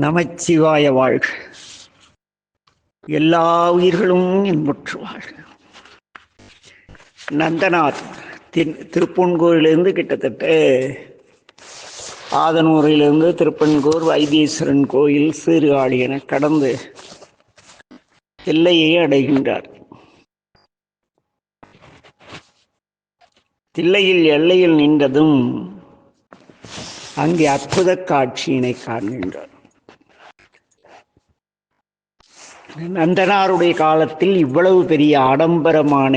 நமச்சிவாய வாழ்க. எல்லா உயிர்களும் இன்புற்று வாழ்க. நந்தநாத் திரு கிட்டத்தட்ட ஆதனூரிலிருந்து திருப்பன்கூர் வைத்தீஸ்வரன் கோயில் சீர்காழி என கடந்து எல்லையை அடைகின்றார். தில்லையில் எல்லையில் நின்றதும் அங்கே அற்புத காட்சியினை காண்கின்றார். நந்தனாருடைய காலத்தில் இவ்வளவு பெரிய ஆடம்பரமான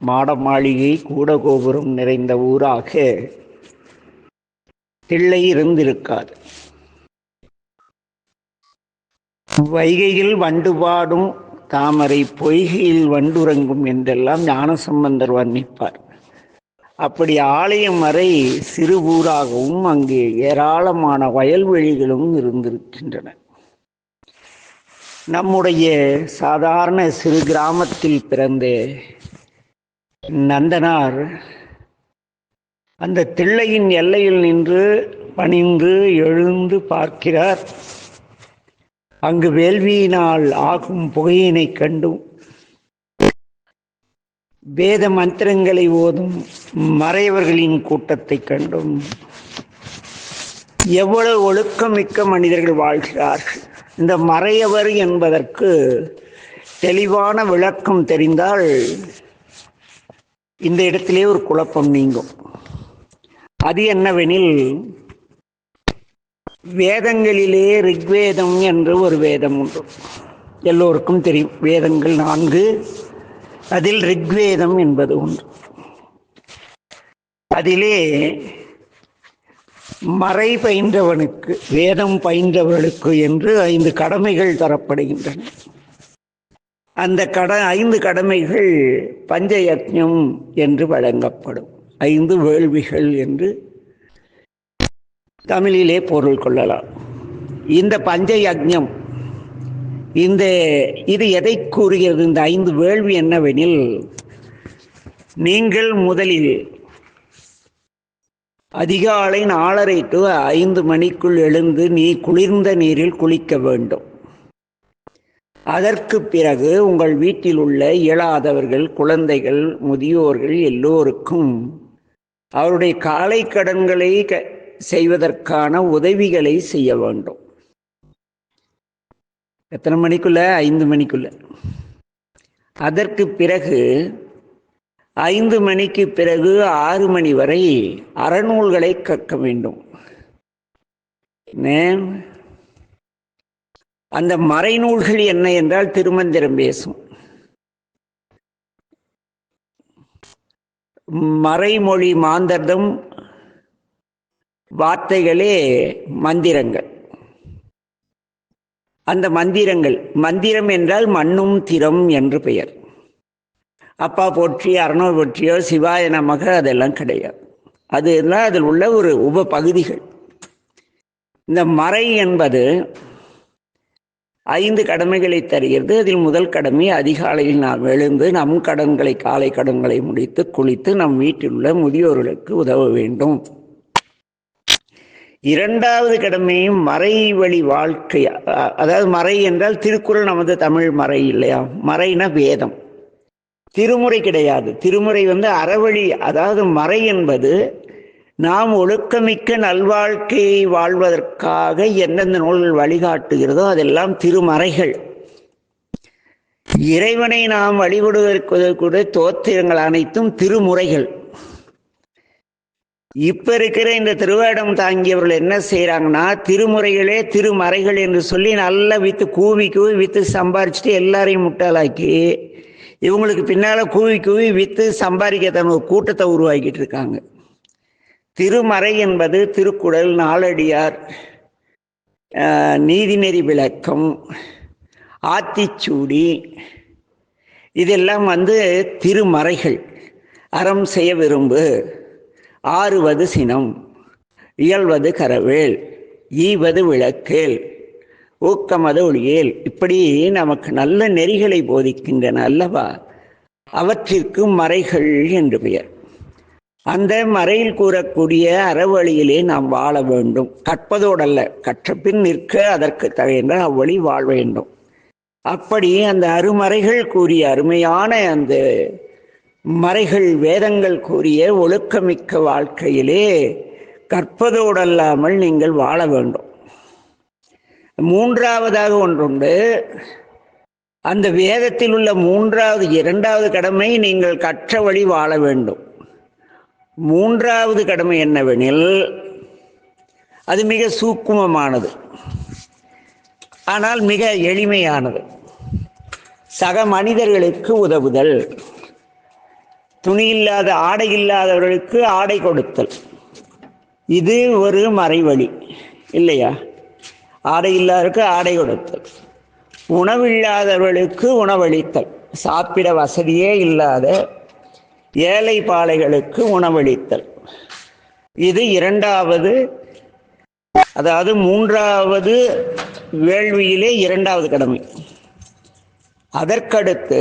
மாட மாளிகை கூட கோபுரம் நிறைந்த ஊராக தில்லை இருந்திருக்காது. வைகையில் வண்டு பாடும் தாமரை பொய்கையில் வண்டுறங்கும் என்றெல்லாம் ஞானசம்பந்தர் வர்ணிப்பார். அப்படி ஆலயம் வரை சிறு ஊராகவும் அங்கே ஏராளமான வயல்வெளிகளும் இருந்திருக்கின்றன. நம்முடைய சாதாரண சிறு கிராமத்தில் பிறந்த நந்தனார் அந்த தில்லையின் எல்லையில் நின்று பணிந்து எழுந்து பார்க்கிறார். அங்கு வேள்வியினால் ஆகும் புகையினை கண்டும் வேத மந்திரங்களை ஓதும் மறையவர்களின் கூட்டத்தை கண்டும் எவ்வளவு ஒழுக்கமிக்க மனிதர்கள் வாழ்கிறார்கள். இந்த மறையவர் என்பதற்கு தெளிவான விளக்கம் தெரிந்தால் இந்த இடத்திலே ஒரு குழப்பம் நீங்கும். அது என்னவெனில் வேதங்களிலே ரிக்வேதம் என்று ஒரு வேதம் உண்டு. எல்லோருக்கும் தெரியும் வேதங்கள் நான்கு அதில் ரிக்வேதம் என்பது உண்டு. அதிலே மறை பயின்றவனுக்கு வேதம் பயின்றவர்களுக்கு என்று ஐந்து கடமைகள் தரப்படுகின்றன. அந்த கட ஐந்து கடமைகள் பஞ்சயத்னம் என்று வழங்கப்படும். ஐந்து வேள்விகள் என்று தமிழிலே பொருள் கொள்ளலாம். இந்த பஞ்சயக்ஞம் இந்த இது எதை கூறுகிறது? இந்த ஐந்து வேள்வி என்னவெனில் நீங்கள் முதலில் அதிகாலை நாலரை டு ஐந்து மணிக்குள் எழுந்து நீ குளிர்ந்த நீரில் குளிக்க வேண்டும். அதற்கு பிறகு உங்கள் வீட்டில் உள்ள இயலாதவர்கள் குழந்தைகள் முதியோர்கள் எல்லோருக்கும் அவருடைய காலை கடன்களை க செய்வதற்கான உதவிகளை செய்ய வேண்டும். எத்தனை மணிக்குள்ள? ஐந்து மணிக்குள்ள. அதற்கு பிறகு ஐந்து மணிக்கு பிறகு ஆறு மணி வரை அறநூல்களை கற்க வேண்டும். அந்த மறைநூல்கள் என்ன என்றால் திருமந்திரம் பேசும். மறைமொழி மாந்தர்தம் வார்த்தைகளே மந்திரங்கள். அந்த மந்திரங்கள் மந்திரம் என்றால் மண்ணும் திறம் என்று பெயர். அப்பா போற்றி அரணோ போற்றியோ சிவாய நமக அதெல்லாம் கிடையாது. அது எல்லாம் அதில் உள்ள ஒரு உப பகுதிகள். இந்த மறை என்பது ஐந்து கடமைகளை தருகிறது. அதில் முதல் கடமை அதிகாலையில் நாம் எழுந்து நம் கடன்களை காலை கடன்களை முடித்து குளித்து நம் வீட்டில் உள்ள முதியோர்களுக்கு உதவ வேண்டும். இரண்டாவது கடமையும் மறை வழி வாழ்க்கை. அதாவது மறை என்றால் திருக்குறள் நமது தமிழ் மறை இல்லையா? மறைனா வேதம். திருமுறை கிடையாது. திருமுறை வந்து அறவழி அதாவது மறை என்பது நாம் ஒழுக்கமிக்க நல்வாழ்க்கையை வாழ்வதற்காக எந்தெந்த நூல்கள் வழிகாட்டுகிறதோ அதெல்லாம் திருமறைகள். இறைவனை நாம் வழிபடுவதற்கு கூட தோத்திரங்கள் அனைத்தும் திருமுறைகள். இப்ப இருக்கிற இந்த திருவேடம் தாங்கியவர்கள் என்ன செய்யறாங்கன்னா திருமுறைகளே திருமறைகள் என்று சொல்லி நல்லா வித்து கூவி கூவி வித்து சம்பாரிச்சுட்டு எல்லாரையும் முட்டாளாக்கி இவங்களுக்கு பின்னால் கூவி கூவி விற்று சம்பாதிக்க ஒரு கூட்டத்தை உருவாக்கிட்டு இருக்காங்க. திருமறை என்பது திருக்குறள் நாளடியார் நீதிநெறி விளக்கம் ஆத்திச்சூடி. இதெல்லாம் வந்து திருமறைகள். அறம் செய்ய விரும்பு ஆறுவது சினம் இயல்வது கரவேல் ஈவது விளக்கேல். ஊக்கமத ஒளியேல். இப்படி நமக்கு நல்ல நெறிகளை போதிக்கின்றன அல்லவா? அவற்றிற்கு மறைகள் என்று பெயர். அந்த மறையில் கூறக்கூடிய அறவழியிலே நாம் வாழ வேண்டும். கற்பதோடல்ல கற்றபின் நிற்க அதற்கு தகுந்த அவ்வழி வாழ வேண்டும். அப்படி அந்த அருமறைகள் கூறிய அருமையான அந்த மறைகள் வேதங்கள் கூறிய ஒழுக்கமிக்க வாழ்க்கையிலே கற்பதோடல்லாமல் நீங்கள் வாழ வேண்டும். மூன்றாவதாக ஒன்றுண்டு. அந்த வேதத்தில் உள்ள மூன்றாவது இரண்டாவது கடமை நீங்கள் கற்ற வழி வாழ வேண்டும். மூன்றாவது கடமை என்னவெனில் அது மிக சூக்குமமானது. ஆனால் மிக எளிமையானது. சக மனிதர்களுக்கு உதவுதல். துணி இல்லாத ஆடை இல்லாதவர்களுக்கு ஆடை கொடுத்தல். இது ஒரு மறைவழி இல்லையா? ஆடை இல்லாதவருக்கு ஆடை கொடுத்தல். உணவில்லாதவர்களுக்கு உணவளித்தல். சாப்பிட வசதியே இல்லாத ஏழை பாலைகளுக்கு உணவளித்தல். இது இரண்டாவது அதாவது மூன்றாவது வேள்வியிலே இரண்டாவது கடமை. அதற்கடுத்து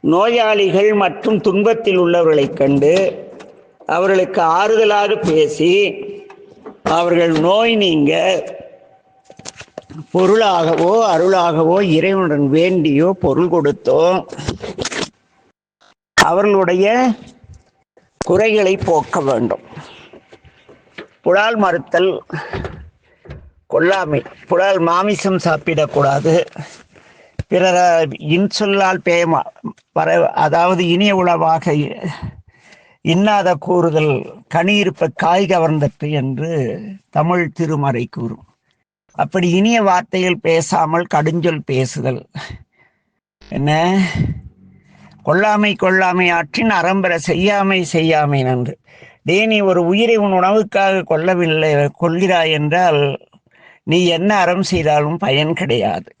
நோயாளிகள் மற்றும் துன்பத்தில் உள்ளவர்களைக் கண்டு அவர்களுக்கு ஆறுதலாக பேசி அவர்கள் நோய் நீங்க பொருளாகவோ அருளாகவோ இறைவனுடன் வேண்டியோ பொருள் கொடுத்தோ அவர்களுடைய குறைகளை போக்க வேண்டும். புலால் மறுத்தல் கொல்லாமை புலால் மாமிசம் சாப்பிடக்கூடாது. பிறர இன்சொல்லால் பேமா வர அதாவது இனிய உளவாக இன்னாத கூறுதல் கனியிருப்ப காய் கவர்ந்தற்று என்று தமிழ் திருமறை கூறும். அப்படி இனிய வார்த்தைகள் பேசாமல் கடுஞ்சொல் பேசுதல். என்ன? கொல்லாமை கொல்லாமை ஆற்றின் அறம்பர செய்யாமை செய்யாமை நன்று. டே நீ ஒரு உயிரை உன் உணவுக்காக கொல்லவில்லை கொள்கிறாய் என்றால் நீ என்ன அறம் செய்தாலும் பயன் கிடையாது.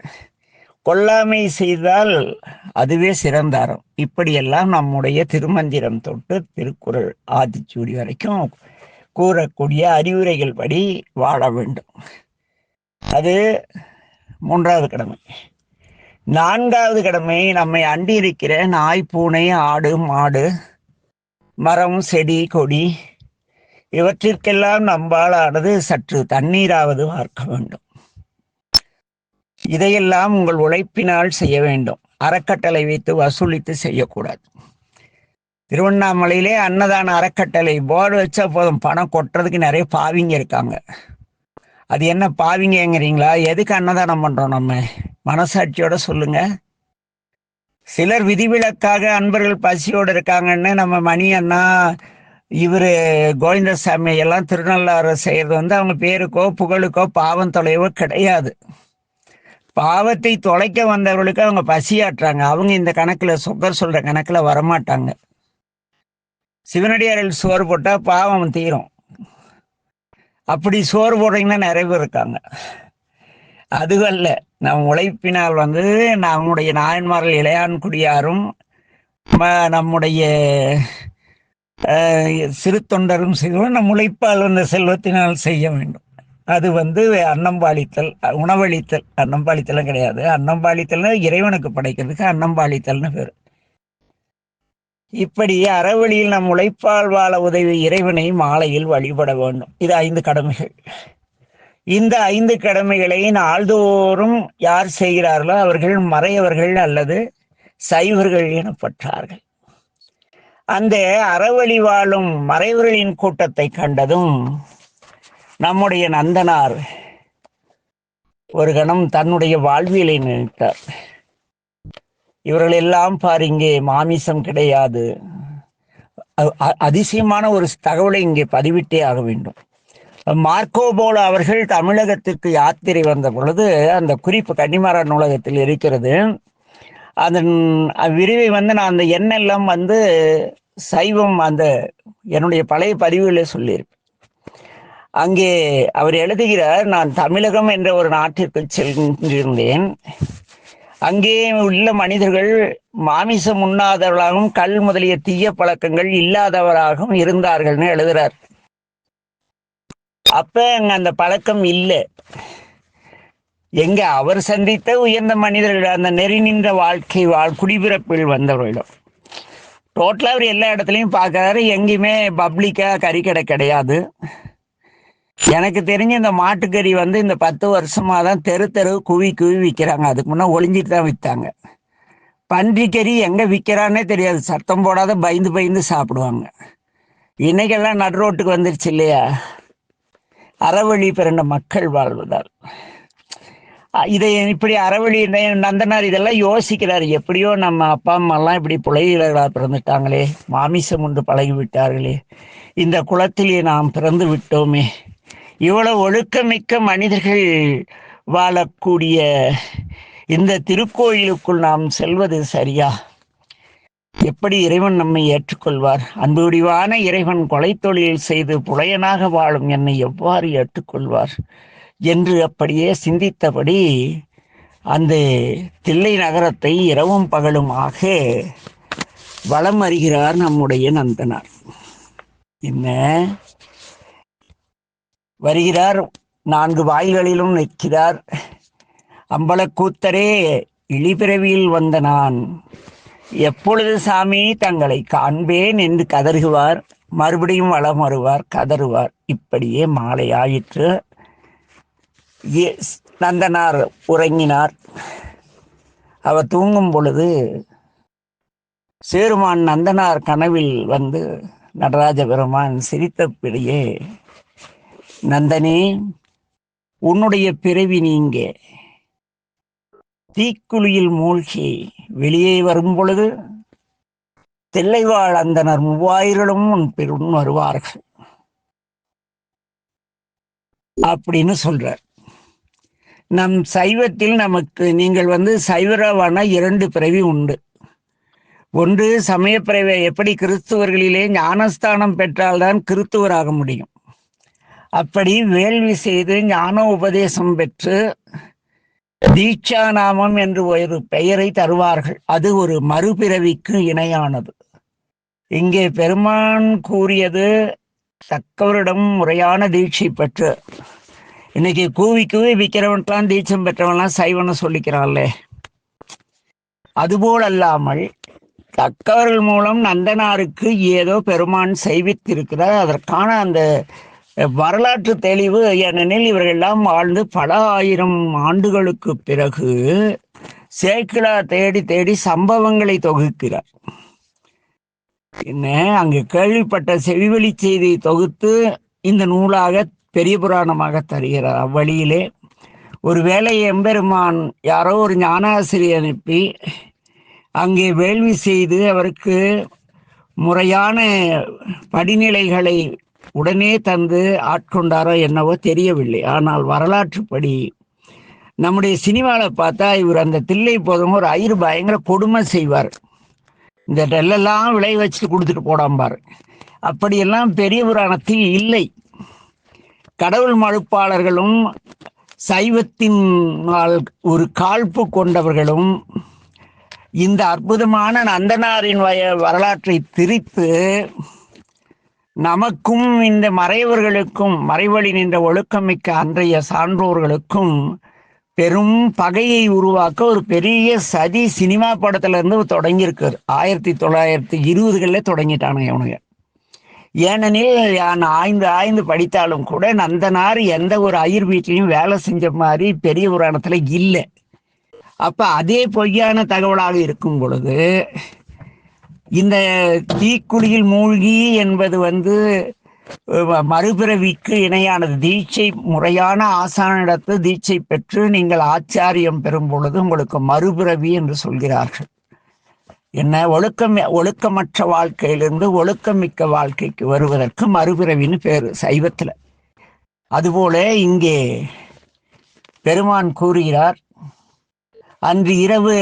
கொல்லாமை செய்தால் அதுவே சிறந்த அறம் இப்படியெல்லாம் நம்முடைய திருமந்திரம் தொட்டு திருக்குறள் ஆதிச்சூடி வரைக்கும் கூறக்கூடிய அறிவுரைகள் படி வாழ வேண்டும். அது மூன்றாவது கடமை. நான்காவது கடமை நம்மை அண்டி இருக்கிற நாய் பூனை ஆடு மாடு மரம் செடி கொடி இவற்றிற்கெல்லாம் நம்பாலானது சற்று தண்ணீராவது பார்க்க வேண்டும். இதையெல்லாம் உங்கள் உழைப்பினால் செய்ய வேண்டும். அறக்கட்டளை வைத்து வசூலித்து செய்யக்கூடாது. திருவண்ணாமலையிலே அன்னதான அறக்கட்டளை போர்டு வச்சா போதும். பணம் கொட்டுறதுக்கு நிறைய பாவிங்க இருக்காங்க. அது என்ன பாவிங்கங்கிறீங்களா? எதுக்கு அன்னதானம் பண்றோம் நம்ம? மனசாட்சியோட சொல்லுங்க. சிலர் விதிவிலக்காக அன்பர்கள் பசியோடு இருக்காங்கன்னு நம்ம மணி அண்ணா இவர் கோவிந்தசாமி எல்லாம் திருநள்ளாறு செய்யறது வந்து அவங்க பேருக்கோ புகழுக்கோ பாவம் தொலைவோ கிடையாது. பாவத்தை தொலைக்க வந்தவர்களுக்கு அவங்க பசியாட்டுறாங்க அவங்க இந்த கணக்கில் சொக்கர் சொல்கிற கணக்கில் வரமாட்டாங்க. சிவனடியாரில் சோறு போட்டால் பாவம் தீரும். அப்படி சோறு போடுறீங்கன்னா நிறைய பேர் இருக்காங்க. அதுவல்ல நம் உழைப்பினால் வந்து நம்முடைய நாயன்மார்கள் இளையான்குடியாரும் நம்முடைய சிறு தொண்டரும் செய்வோம். நம் உழைப்பால் வந்த செல்வத்தினால் செய்ய வேண்டும். அது வந்து அன்னம்பாளித்தல் உணவளித்தல். அன்னம்பாளித்தலும் கிடையாது. அன்னம்பாளித்தல்னா இறைவனுக்கு படைக்கிறதுக்கு அன்னம்பாளித்தல்னு பேர். இப்படி அறவழியில் நம் உழைப்பால் வாழ உதவி இறைவனை மாலையில் வழிபட வேண்டும். இது ஐந்து கடமைகள். இந்த ஐந்து கடமைகளை நாள்தோறும் யார் செய்கிறார்களோ அவர்கள் மறையவர்கள் அல்லது சைவர்கள் எனப்பட்டார்கள். அந்த அறவழி வாழும் மறைவர்களின் கூட்டத்தை கண்டதும் நம்முடைய நந்தனார் ஒரு கணம் தன்னுடைய வாழ்வியலை நினைத்தார். இவர்கள் எல்லாம் பாரு இங்கே மாமிசம் கிடையாது. அதிசயமான ஒரு தகவலை இங்கே பதிவிட்டே ஆக வேண்டும். மார்க்கோபோலோ அவர்கள் தமிழகத்திற்கு யாத்திரை வந்த பொழுது அந்த குறிப்பு கன்னிமாரா நூலகத்தில் இருக்கிறது. அதன் விரிவை வந்து நான் அந்த எண்ணெல்லாம் வந்து சைவம் அந்த என்னுடைய பழைய பதிவுகளே சொல்லியிருப்பேன். அங்கே அவர் எழுதுகிறார் நான் தமிழகம் என்ற ஒரு நாட்டிற்கு சென்றிருந்தேன் அங்கே உள்ள மனிதர்கள் மாமிசம் உண்ணாதவர்களாகவும் கல் முதலிய தீய பழக்கங்கள் இல்லாதவராகவும் இருந்தார்கள்னு எழுதுறார் அப்ப அங்க அந்த பழக்கம் இல்லை. எங்க அவர் சந்தித்த உயர்ந்த மனிதர்கள் அந்த நெறி நின்ற வாழ்க்கை வாழ் குடிபிறப்பில் வந்தவர்களிடம் டோட்டலாக அவர் எல்லா இடத்துலையும் பார்க்கறாரு எங்கேயுமே பப்ளிக்காக கறிக்கடை கிடையாது. எனக்கு தெரிஞ்சு இந்த மாட்டுக்கறி வந்து இந்த பத்து வருஷமா தான் தெரு தெரு குவி குவி விற்கிறாங்க அதுக்கு முன்னே ஒளிஞ்சிட்டு தான் விற்றாங்க பன்றிக்கறி எங்கே விற்கிறான்னே தெரியாது. சத்தம் போடாத பயந்து பயந்து சாப்பிடுவாங்க. இன்னைக்கெல்லாம் நடு ரோட்டுக்கு வந்துருச்சு இல்லையா? அறவழி பிறந்த மக்கள் வாழ்வதால். இதை இப்படி அறவழி நந்தனார் இதெல்லாம் யோசிக்கிறார். எப்படியோ நம்ம அப்பா அம்மாலாம் இப்படி புலையிலர்களாக பிறந்துட்டாங்களே. மாமிசம் உண்டு பழகி விட்டார்களே இந்த குளத்திலே நாம் பிறந்து விட்டோமே. இவ்வளவு ஒழுக்கமிக்க மனிதர்கள் வாழக்கூடிய இந்த திருக்கோயிலுக்குள் நாம் செல்வது சரியா? எப்படி இறைவன் நம்மை ஏற்றுக்கொள்வார்? அன்புடிவான இறைவன் கொலை தொழில் செய்து புலையனாக வாழும் என்னை எவ்வாறு ஏற்றுக்கொள்வார்? என்று அப்படியே சிந்தித்தபடி அந்த தில்லை நகரத்தை இரவும் பகலுமாக வலம் அறிகிறார் நம்முடைய நந்தனார். என்ன? வருகிறார். நான்கு வாயில்களிலும் நிற்கிறார். அம்பலக்கூத்தரே இழிபிறவியில் வந்த நான். எப்பொழுது சாமி தங்களை காண்பேன் என்று கதறுவார் மறுபடியும் வலம் வருவார் கதறுவார். இப்படியே மாலை ஆயிற்று. ஏ- நந்தனார் உறங்கினார். அவர் தூங்கும் பொழுது சேருமான் நந்தனார் கனவில் வந்து நடராஜ பெருமான் சிரித்தபடியே நந்தனே உன்னுடைய பிறவி நீங்க. தீக்குழியில் மூழ்கி வெளியே வரும் பொழுது தில்லைவாழ் அந்தனர் மூவாயிரலும் உன் பெருன் வருவார்கள். அப்படின்னு சொல்றார். நம் சைவத்தில் நமக்கு நீங்கள் வந்து சைவரவான இரண்டு பிறவி உண்டு. ஒன்று சமயப்பிறவை எப்படி கிறிஸ்துவர்களிலே ஞானஸ்தானம் பெற்றால்தான் கிறிஸ்துவராக முடியும். அப்படி வேள்வி செய்து ஞான உபதேசம் பெற்று தீட்சா நாமம் என்று ஒரு பெயரை தருவார்கள். அது ஒரு மறுபிறவிக்கு இணையானது. இங்கே பெருமான் கூறியது தக்கவரிடம் முறையான தீட்சை பெற்று இன்னைக்கு கூவி கூவி விற்கிறவன்லாம் தீட்சம் பெற்றவன்லாம் சைவனை சொல்லிக்கிறான்லே அதுபோல் அல்லாமல் தக்கவர்கள் மூலம் நந்தனாருக்கு ஏதோ பெருமான் செய்வித்திருக்கிறார். அதற்கான அந்த வரலாற்று தெளிவு ஏனெனில் இவர்களெல்லாம் வாழ்ந்து பல ஆயிரம் ஆண்டுகளுக்கு பிறகு சேக்கிழா தேடி தேடி சம்பவங்களை தொகுக்கிறார். என்ன அங்கு கேள்விப்பட்ட செவிவெளி செய்தி தொகுத்து இந்த நூலாக பெரிய புராணமாக தருகிறார். அவ்வழியிலே ஒருவேளை எம்பெருமான் யாரோ ஒரு ஞானாசிரியர் அனுப்பி அங்கே வேள்வி செய்து அவருக்கு முறையான படிநிலைகளை உடனே தந்து ஆட்கொண்டாரோ என்னவோ தெரியவில்லை. ஆனால் வரலாற்றுப்படி நம்முடைய சினிமாவில் பார்த்தா இவர் அந்த தில்லை போதும் ஒரு ஐயர் பயங்கர கொடுமை செய்வார். இந்த நெல்லெல்லாம் விளை வச்சுட்டு கொடுத்துட்டு போடாம்பார் அப்படியெல்லாம் பெரிய புராணத்தில் இல்லை. கடவுள் மறுப்பாளர்களும் சைவத்தின் ஒரு காழ்ப்பு கொண்டவர்களும் இந்த அற்புதமான நந்தனாரின் வய வரலாற்றை திரித்து நமக்கும் இந்த மறைவர்களுக்கும் மறைவழி நின்ற ஒழுக்கமிக்க அன்றைய சான்றோர்களுக்கும் பெரும் பகையை உருவாக்க ஒரு பெரிய சதி சினிமா படத்துல இருந்து தொடங்கியிருக்காரு. ஆயிரத்தி தொள்ளாயிரத்தி இருபதுகளில் தொடங்கிட்டானுங்க இவனுங்க. ஏனெனில் நான் ஆய்ந்து ஆய்ந்து படித்தாலும் கூட நந்தனார் எந்த ஒரு ஐயர் வீட்லையும் வேலை செஞ்ச மாதிரி பெரிய புராணத்தில் இல்லை. அப்போ அதே பொய்யான தகவலாக இருக்கும் பொழுது இந்த தீக்குழியில் மூழ்கி என்பது வந்து மறுபிறவிக்கு இணையானது. தீட்சை முறையான ஆசானிடத்து தீட்சை பெற்று நீங்கள் ஆச்சாரியம் பெறும் பொழுது உங்களுக்கு மறுபிறவி என்று சொல்கிறார்கள். என்ன? ஒழுக்கம் ஒழுக்கமற்ற வாழ்க்கையிலிருந்து ஒழுக்கமிக்க வாழ்க்கைக்கு வருவதற்கு மறுபிறவின்னு பேர் சைவத்தில். அதுபோல இங்கே பெருமான் கூறுகிறார் அன்று இரவு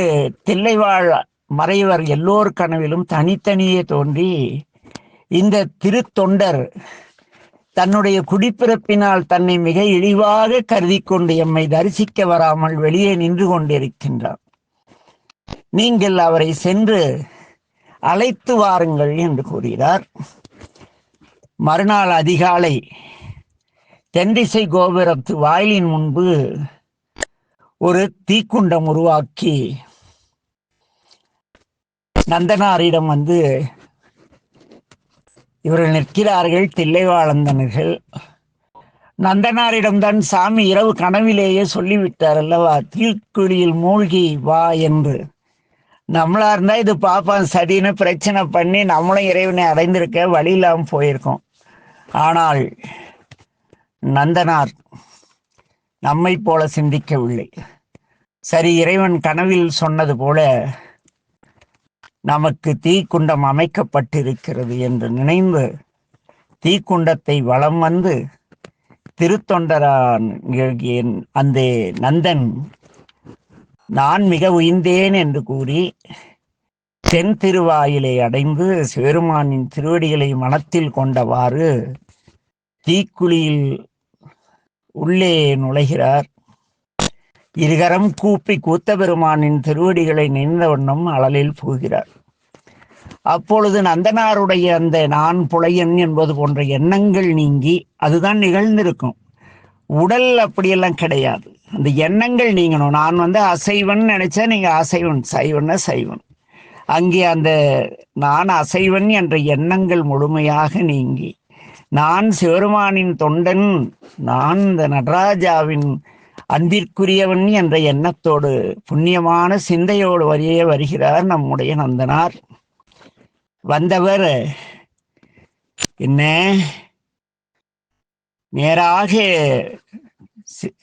தில்லைவாழ் மறைவர் எல்லோர் கனவிலும் தனித்தனியே தோன்றி இந்த திருத்தொண்டர் தன்னுடைய குடிப்பிறப்பினால் தன்னை மிக இழிவாக கருதி கொண்டு எம்மை தரிசிக்க வராமல் வெளியே நின்று கொண்டிருக்கின்றார். நீங்கள் அவரை சென்று அழைத்து வாருங்கள் என்று கூறுகிறார். மறுநாள் அதிகாலை தென்திசை கோபுரத்து வாயிலின் முன்பு ஒரு தீக்குண்டம் உருவாக்கி நந்தனாரிடம் வந்து இவர்கள் நிற்கிறார்கள் தில்லைவாழந்தனர்கள் நந்தனாரிடம்தான் சாமி இரவு கனவிலேயே சொல்லிவிட்டார் அல்லவா தீக்குழியில் மூழ்கி வா என்று. நம்மளா இருந்தா இது பாப்பான் சரின்னு பிரச்சனை பண்ணி நம்மளும் இறைவனை அடைந்திருக்க வழி இல்லாமல் போயிருக்கோம். ஆனால் நந்தனார் நம்மை போல சிந்திக்கவில்லை. சரி இறைவன் கனவில் சொன்னது போல நமக்கு தீக்குண்டம் அமைக்கப்பட்டிருக்கிறது என்று நினைந்து தீக்குண்டத்தை வலம் வந்து திருத்தொண்டரான் அந்த நந்தன் நான் மிக உயிர்ந்தேன் என்று கூறி தென் திருவாயிலை அடைந்து சிவருமானின் திருவடிகளை மனத்தில் கொண்டவாறு தீக்குழியில் உள்ளே நுழைகிறார். இருகரம் கூப்பி கூத்த பெருமானின் திருவடிகளை நின்ற வண்ணம் அழலில் போகிறார் அப்பொழுது நந்தனாருடைய அந்த நான் புலையன் என்பது போன்ற எண்ணங்கள் நீங்கி அதுதான் நிகழ்ந்திருக்கும். உடல் அப்படியெல்லாம் கிடையாது. அந்த எண்ணங்கள் நீங்கணும். நான் வந்து அசைவன் நினைச்சா நீங்க அசைவன் சைவன்னா சைவன். அங்கே அந்த நான் அசைவன் என்ற எண்ணங்கள் முழுமையாக நீங்கி நான் சிவருமானின் தொண்டன் நான் இந்த நடராஜாவின் அன்பிற்குரியவன் என்ற எண்ணத்தோடு புண்ணியமான சிந்தையோடு வரியே வருகிறார் நம்முடைய நந்தனார். வந்தவர் என்ன? நேராக சி-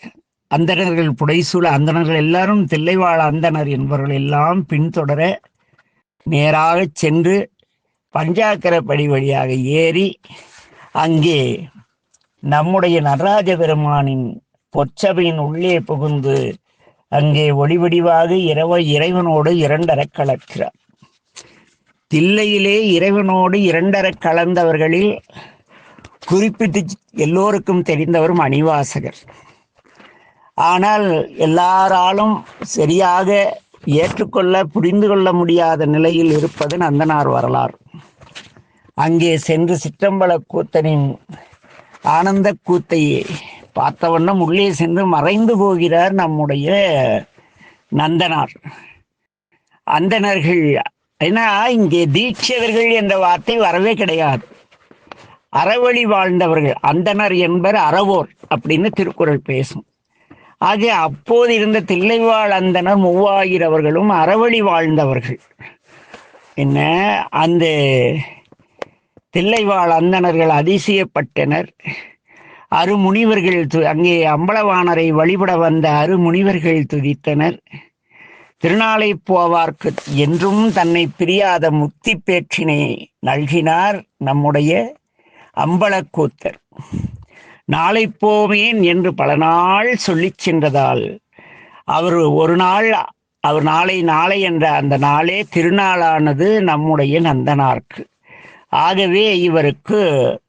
அந்தணர்கள் புடைசூழ அந்தணர்கள் எல்லாரும் தில்லைவாழ அந்தணர் என்பவர்கள் எல்லாம் பின்தொடர நேராக சென்று பஞ்சாக்கர படி வழியாக ஏறி அங்கே நம்முடைய நடராஜ பெருமானின் பொற்சபையின் உள்ளே புகுந்து அங்கே ஒளிவடிவாக இரவ இறைவனோடு இரண்டர கலக்கிறார். தில்லையிலே இறைவனோடு இரண்டர கலந்தவர்களில் குறிப்பிட்டு எல்லோருக்கும் தெரிந்தவர் மணிவாசகர் ஆனால் எல்லாராலும் சரியாக ஏற்றுக்கொள்ள புரிந்து கொள்ள முடியாத நிலையில் இருப்பது நந்தனார் வரலாறு. அங்கே சென்று சிற்றம்பல கூத்தனின் ஆனந்த கூத்தை பார்த்த வண்ணம் உள்ளே சென்று மறைந்து போகிறார் நம்முடைய நந்தனார். அந்தணர்கள் ஏன்னா இங்கே தீட்சிதர்கள் என்ற வார்த்தை வரவே கிடையாது. அறவழி வாழ்ந்தவர்கள் அந்தணர் என்பர் அறவோர் அப்படின்னு திருக்குறள் பேசும். ஆக அப்போது இருந்த தில்லைவாழ் அந்தணர் மூவாயிரவர்களும் அறவழி வாழ்ந்தவர்கள். என்ன? அந்த தில்லைவாழ் அந்தணர்கள் அதிசயப்பட்டனர். அருமுனிவர்கள் து- அங்கே அம்பலவாணரை வழிபட வந்த அருமுனிவர்கள் துதித்தனர். திருநாளை போவார்க்கு என்றும் தன்னை பிரியாத முக்தி பேற்றினை நல்கினார் நம்முடைய அம்பலக்கூத்தர். நாளை போவேன் என்று பல நாள் சொல்லி சென்றதால் அவர் ஒரு நாள் அவர் நாளை நாளை என்ற அந்த நாளே திருநாளானது நம்முடைய நந்தனார்க்கு. ஆகவே இவருக்கு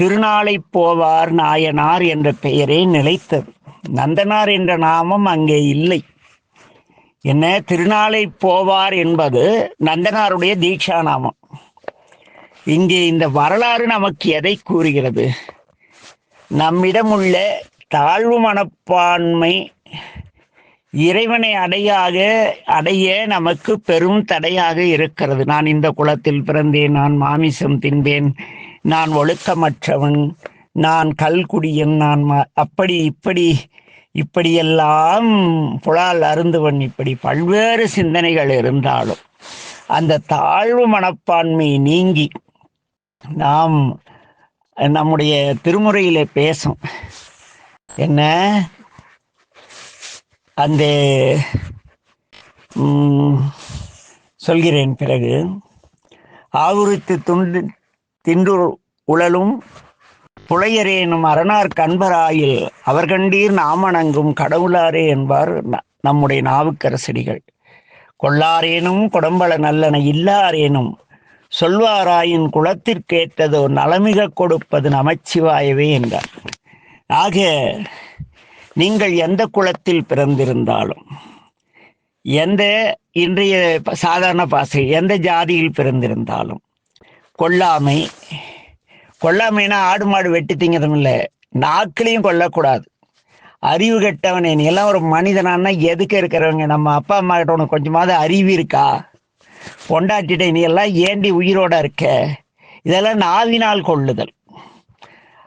திருநாளை போவார் நாயனார் என்ற பெயரே நிலைத்தது நந்தனார் என்ற நாமம் அங்கே இல்லை. என்ன? திருநாளை போவார் என்பது நந்தனாருடைய தீட்சா நாமம். இங்கே இந்த வரலாறு நமக்கு எதை கூறுகிறது? நம்மிடம் உள்ள தாழ்வு மனப்பான்மை இறைவனை அடையாக அடைய நமக்கு பெரும் தடையாக இருக்கிறது. நான் இந்த குளத்தில் பிறந்தேன் நான் மாமிசம் தின்பேன் நான் ஒழுக்கமற்றவன் நான் கல்குடியன் நான் ம- அப்படி இப்படி இப்படியெல்லாம் புலால் அருந்துவன். இப்படி பல்வேறு சிந்தனைகள் இருந்தாலும் அந்த தாழ்வு மனப்பான்மை நீங்கி நாம் நம்முடைய திருமுறையிலே பேசும். என்ன? அந்த சொல்கிறேன் பிறகு. ஆவுரித்து துண்டு தின்று உழலும் புலையரேனும் அரணார் கண்பராயில் அவர்கண்டீர் நாமணங்கும் கடவுளாரே என்பார் ந- நம்முடைய நாவுக்கரசடிகள் கொள்ளாரேனும் கொடம்பல நல்லன இல்லாரேனும் சொல்வாராயின் குலத்திற்கேற்றதோ நலமிக கொடுப்பது நமச்சிவாயவே என்றார். ஆக நீங்கள் எந்த குலத்தில் பிறந்திருந்தாலும் எந்த இன்றைய சாதாரண பாசை எந்த ஜாதியில் பிறந்திருந்தாலும் கொல்லாமை. கொல்லாமைனா ஆடு மாடு வெட்டி திங்கிறதும் இல்லை. நாக்கிலையும் கொல்லக்கூடாது. அறிவு கெட்டவனே நீ எல்லாம் ஒரு மனிதனானா எதுக்கு இருக்கிறவங்க? நம்ம அப்பா அம்மா கிட்ட உனக்கு கொஞ்சமாவது அறிவு இருக்கா? பொண்டாட்டிட்ட நீ எல்லாம் ஏண்டி உயிரோட இருக்க? இதெல்லாம் நாவினால் கொள்ளுதல்.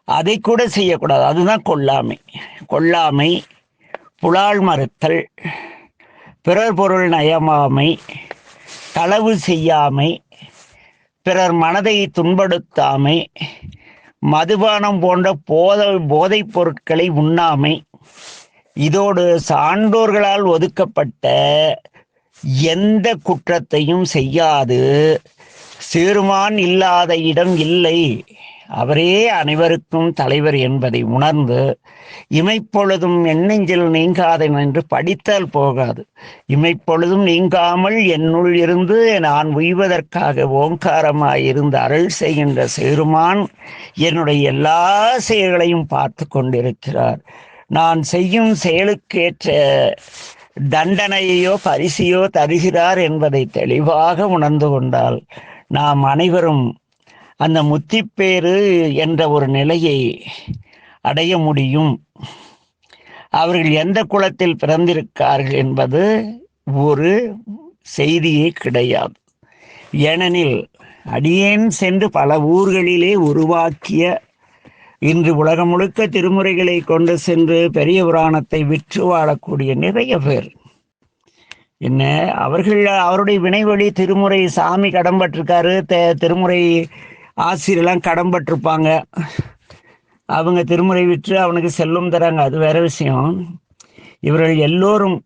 அதை கூட செய்யக்கூடாது. அதுதான் கொல்லாமை. கொல்லாமை புலால் மறுத்தல் பிறர் பொருள் நயமாமை களவு செய்யாமை பிறர் மனதை துன்படுத்தாமை மதுபானம் போன்ற போத போதைப் பொருட்களை உண்ணாமை இதோடு சான்றோர்களால் ஒதுக்கப்பட்ட எந்த குற்றத்தையும் செய்யாது. சிறுமான் இல்லாத இடம் இல்லை. அவரே அனைவருக்கும் தலைவர் என்பதை உணர்ந்து இமைப்பொழுதும் எண்ணெஞ்சில் நீங்காதன் என்று படித்தால் போகாது. இமைப்பொழுதும் நீங்காமல் என்னுள் இருந்து நான் உய்வதற்காக ஓங்காரமாயிருந்து அருள் செய்கின்ற சேருமான் என்னுடைய எல்லா செயல்களையும் பார்த்து கொண்டிருக்கிறார். நான் செய்யும் செயலுக்கேற்ற தண்டனையோ பரிசையோ தருகிறார் என்பதை தெளிவாக உணர்ந்து கொண்டால் நாம் அனைவரும் அந்த முத்திப்பேறு என்ற ஒரு நிலையை அடைய முடியும். அவர்கள் எந்த குலத்தில் பிறந்திருக்கார்கள் என்பது ஒரு செய்தியே கிடையாது. ஏனெனில் அடியேன் சென்று பல ஊர்களிலே உருவாக்கிய இன்று உலகம் முழுக்க திருமுறைகளை கொண்டு சென்று பெரிய புராணத்தை விற்று வாழக்கூடிய நிறைய பேர். என்ன அவர்கள் அவருடைய வினைவழி திருமுறை சாமி கடம்பட்டிருக்காரு தே- திருமுறை ஆசிரியர்லாம் கடம்பட்டிருப்பாங்க அவங்க திருமுறை விற்று அவனுக்கு செல்லும் தராங்க. அது வேற விஷயம். இவர்கள் எல்லோரும்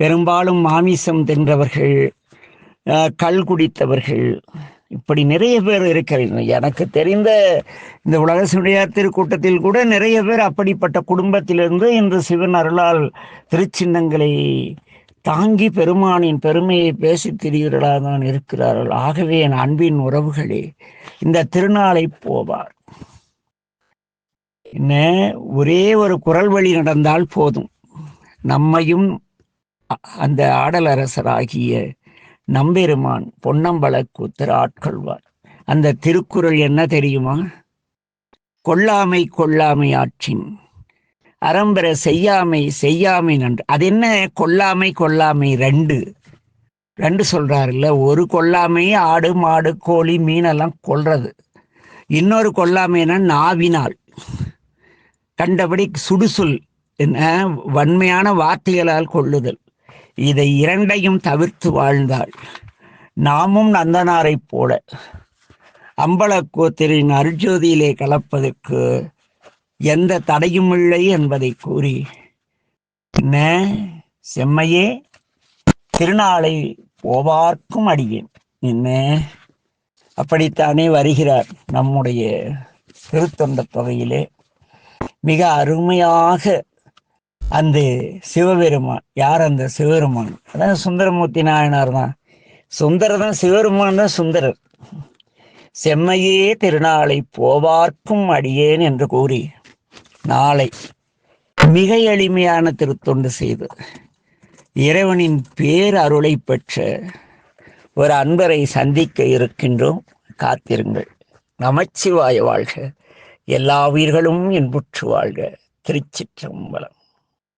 பெரும்பாலும் மாமிசம் தின்றவர்கள் கல் குடித்தவர்கள். இப்படி நிறைய பேர் இருக்கிறார்கள் எனக்கு தெரிந்த இந்த உலக சுடையார் திருக்கூட்டத்தில் கூட நிறைய பேர் அப்படிப்பட்ட குடும்பத்திலிருந்து இன்று சிவன் அருளால் திருச்சின்னங்களை தாங்கி பெருமானின் பெருமையை பேசித் திரிகிறவர்களாக தான் இருக்கிறார்கள். ஆகவே என் அன்பின் உறவுகளே இந்த திருநாளை போவார். என்ன? ஒரே ஒரு குரல் வழி நடந்தால் போதும். நம்மையும் அ- அந்த ஆடலரசராகிய நம்பெருமான் பொன்னம்பல கூத்தர் ஆட்கொள்வார். அந்த திருக்குறள் என்ன தெரியுமா? கொல்லாமை கொல்லாமை ஆற்றின் அறம்பெற செய்யாமை செய்யாமை நன்று. அது என்ன? கொல்லாமை கொல்லாமை ரெண்டு. ரெண்டு சொல்றாருல்ல ஒரு கொல்லாமை ஆடு மாடு கோழி மீனெல்லாம் கொல்றது. இன்னொரு கொல்லாமைனா நாவினால். கண்டபடி சுடுசொல் என்ன? வன்மையான வார்த்தைகளால் கொள்ளுதல் இதை இரண்டையும் தவிர்த்து வாழ்ந்தாள். நாமும் நந்தனாரைப் போல. அம்பலக்கோத்திரின் அருஜோதியிலே கலப்பதற்கு எந்த தடையும் இல்லை என்பதை கூறி என்ன? செம்மையே திருநாளை போவார்க்கும் அடியேன். என்ன? அப்படித்தானே வருகிறார் நம்முடைய திருத்தொண்ட தொகையிலே. மிக அருமையாக அந்த சிவபெருமான் யார் அந்த சிவபெருமான்? அதான் சுந்தரமூர்த்தி நாயனார் தான். சுந்தரர் தான் சிவபெருமான் தான் சுந்தரர். செம்மையே திருநாளை போவார்க்கும் அடியேன் என்று கூறி நாளை மிக எளிமையான திருத்தொண்டு செய்து இறைவனின் பேர் அருளை பெற்ற ஒரு அன்பரை சந்திக்க இருக்கின்றோம். காத்திருங்கள். நமச்சிவாய வாழ்க. எல்லா உயிர்களும் இன்புற்று வாழ்க. திருச்சிற்றம்பலம்.